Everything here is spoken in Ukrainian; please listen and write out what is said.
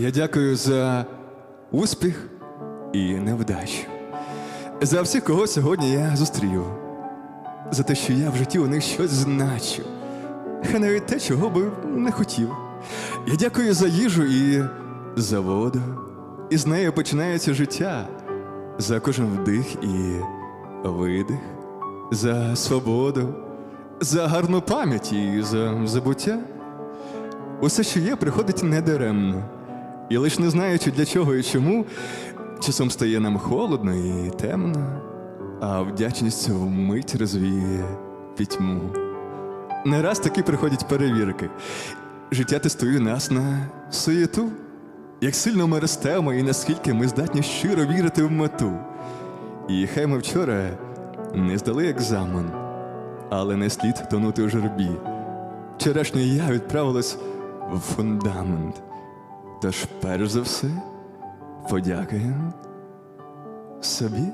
Я дякую за успіх і невдачу. За всіх, кого сьогодні я зустрів. За те, що я в житті у них щось значу. Хай навіть те, чого би не хотів. Я дякую за їжу і за воду. І з нею починається життя. За кожен вдих і видих, за свободу, за гарну пам'ять і за забуття. Усе, що є, приходить недаремно. І лиш не знаючи для чого і чому, часом стає нам холодно і темно, а вдячність вмить розвіє пітьму. Не раз таки приходять перевірки. Життя тестує нас на суєту. Як сильно ми ростемо і наскільки ми здатні щиро вірити в мету. І хай ми вчора не здали екзамен, але не слід тонути у жербі. Вчорашнє я відправилась в фундамент. Тож, перш за все, подякуємо собі.